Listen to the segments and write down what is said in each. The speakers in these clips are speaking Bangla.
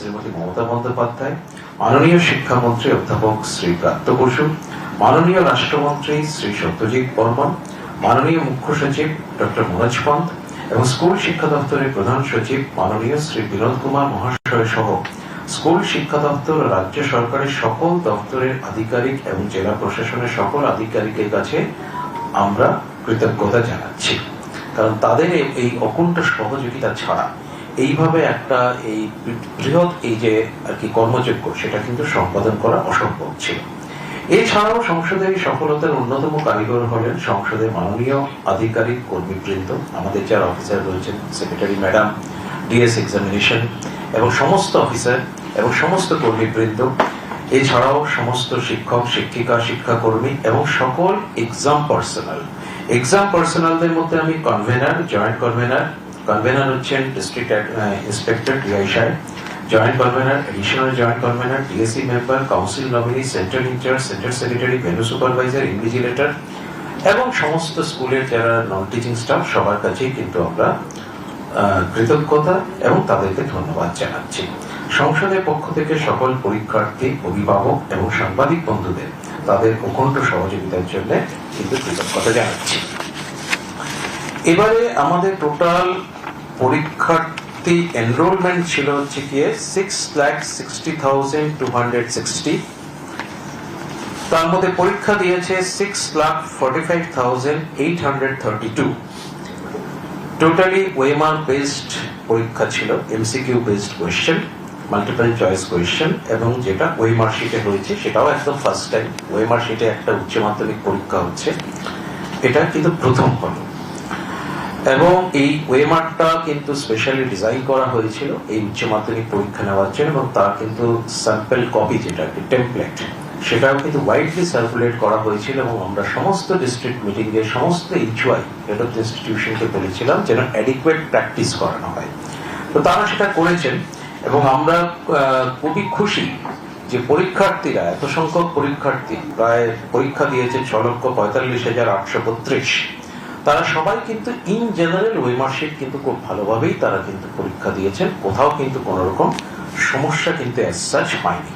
শ্রীমতী মমতা বন্দ্যোপাধ্যায়, মাননীয় শিক্ষামন্ত্রী অধ্যাপক শ্রী ব্রাত্য বসু, মাননীয় রাষ্ট্রমন্ত্রী শ্রী সত্যজিৎ বর্মন, মাননীয় মুখ্য সচিব ডক্টর মনোজ পন্ত এবং স্কুল শিক্ষা দপ্তরের প্রধান সচিব মাননীয় শ্রী বিনোদ কুমার মহাশয় সহ স্কুল শিক্ষা দপ্তর রাজ্য সরকারের সকল দপ্তরের আধিকারিক এবং জেলা প্রশাসনের সকল আধিকারিকের কাছে আমরা কৃতজ্ঞতা জানাচ্ছি। কারণ তাদের এই অকুণ্ঠ সহযোগিতা ছাড়া এইভাবে একটা এই বৃহৎ এই যে আর কি কর্মযোগ্য সেটা কিন্তু সম্পাদন করা অসম্ভব ছিল। এছাড়াও সংসদের সফলতার অন্যতম কারিগর হলেন সংসদের মাননীয় আধিকারিক, কর্মীবৃন্দ, আমাদের যারা অফিসার রয়েছেন, সেক্রেটারি ম্যাডাম, ডিএস এক্সামিনেশন এবং সমস্ত অফিসার এবং সমস্ত কর্মীবৃন্দ, এছাড়াও সমস্ত শিক্ষক, শিক্ষিকা, শিক্ষাকর্মী এবং সকল এক্সাম পার্সোনাল এক্সাম পার্সোনালদের মধ্যে আমি কনভেনার জয়েন্ট কনভেনার কনভেনার হচ্ছেন ডিস্ট্রিক্ট ইন্সপেক্টর ডিআই সাহেব joint convener additional joint convener DSC member council nominee central incharge centre secretary venue supervisor invigilator এবং সমস্ত স্কুলের যারা নন টিচিং স্টাফ সবার কাছেই কিন্তু আমরা কৃতজ্ঞতা এবং তাদেরকে ধন্যবাদ জানাচ্ছি। সংসদের পক্ষ থেকে সকল পরীক্ষার্থী, অভিভাবক এবং সাংবাদিক বন্ধুদের, তাদের অখণ্ড সহযোগিতার জন্য কিন্তু কৃতজ্ঞতা জানাচ্ছি। এবারে আমাদের টোটাল পরীক্ষার্থী এনরোলমেন্ট ছিল হচ্ছে গিয়ে six lakh sixty thousand two hundred sixty তার মধ্যে পরীক্ষা দিয়েছে six lakh forty five thousand eight hundred thirty two totally OMR based পরীক্ষা ছিল MCQ based question multiple choice question এবং যেটা ওয়েমার শিটে হয়েছে, সেটাও একদম ফার্স্ট টাইম ওয়েমার শিটে একটা উচ্চ মাধ্যমিক পরীক্ষা হচ্ছে। এটা কিন্তু প্রথম হলো। এবং এই ওয়েমারটা কিন্তু স্পেশালি ডিজাইন করা হয়েছিল এই উচ্চ মাধ্যমিক পরীক্ষা নেওয়ার জন্য এবং তার কিন্তু স্যাম্পল কপি যেটা কি টেমপ্লেট সেটাও কিন্তু ওয়াইডলি সার্কুলেট করা হয়েছিল এবং আমরা সমস্ত ডিস্ট্রিক্ট মিটিং এর সমস্ত ইচুয়াই হেড অফ ইনস্টিটিউশনকে বলেছিলাম যেন অ্যাডিকুয়েট প্র্যাকটিস করানো হয়। তো তারা সেটা করেছেন এবং আমরা খুবই খুশি যে পরীক্ষার্থীরা, এত সংখ্যক পরীক্ষার্থী, প্রায় পরীক্ষা দিয়েছে ছ লক্ষ পঁয়তাল্লিশ হাজার আটশো বত্রিশ। তারা সবাই কিন্তু ইন জেনারেল ওয়েমার্কশিট কিন্তু খুব ভালোভাবেই তারা কিন্তু পরীক্ষা দিয়েছেন। কোথাও কিন্তু কোনো রকম সমস্যা কিন্তু পায়নি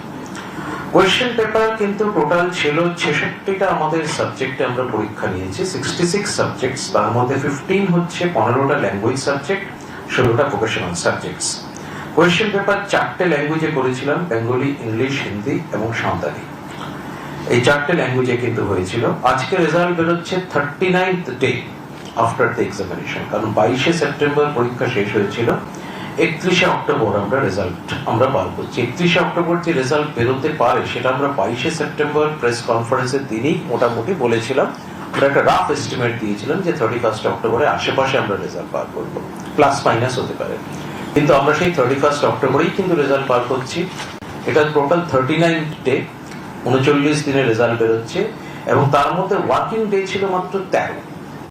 কোয়েশ্চেন পেপার কিন্তু টোটাল ছিল ছেষট্টিটা আমাদের সাবজেক্টে আমরা পরীক্ষা নিয়েছি। সিক্সটি সিক্স তার মধ্যে ফিফটিন হচ্ছে পনেরোটা ল্যাঙ্গুয়েজ সাবজেক্ট ষোলোটা ভোকেশনাল সাবজেক্টস কোয়েশ্চেন পেপার চারটে ল্যাঙ্গুয়েজে করেছিলাম বেঙ্গলি ইংলিশ হিন্দি এবং সাঁওতালি এই চারটে ল্যাঙ্গুয়েজে কিন্তু হয়েছিল। আজকে রেজাল্ট বেরোচ্ছে thirty ninth day after the examination কারণ বাইশে সেপ্টেম্বর পরীক্ষা শেষ হয়েছিল, একত্রিশে অক্টোবর আমরা রেজাল্ট আমরা বার করছি। একত্রিশে অক্টোবর যে রেজাল্ট বেরোতে পারে, সেটা আমরা বাইশে সেপ্টেম্বর প্রেস কনফারেন্সের দিনই মোটামুটি বলেছিলাম। আমরা একটা রাফ এস্টিমেট দিয়েছিলাম যে থার্টি ফার্স্ট অক্টোবরে আশেপাশে আমরা রেজাল্ট বার করব। প্লাস মাইনাস হতে পারে। কিন্তু আমরা সেই থার্টি ফার্স্ট অক্টোবরেই কিন্তু রেজাল্ট বার করছি। এটা টোটাল থার্টি নাইন ডে উনচল্লিশ দিনের রেজাল্ট বেরোচ্ছে এবং তার মধ্যে ওয়ার্কিং ডে ছিল মাত্র তেরো।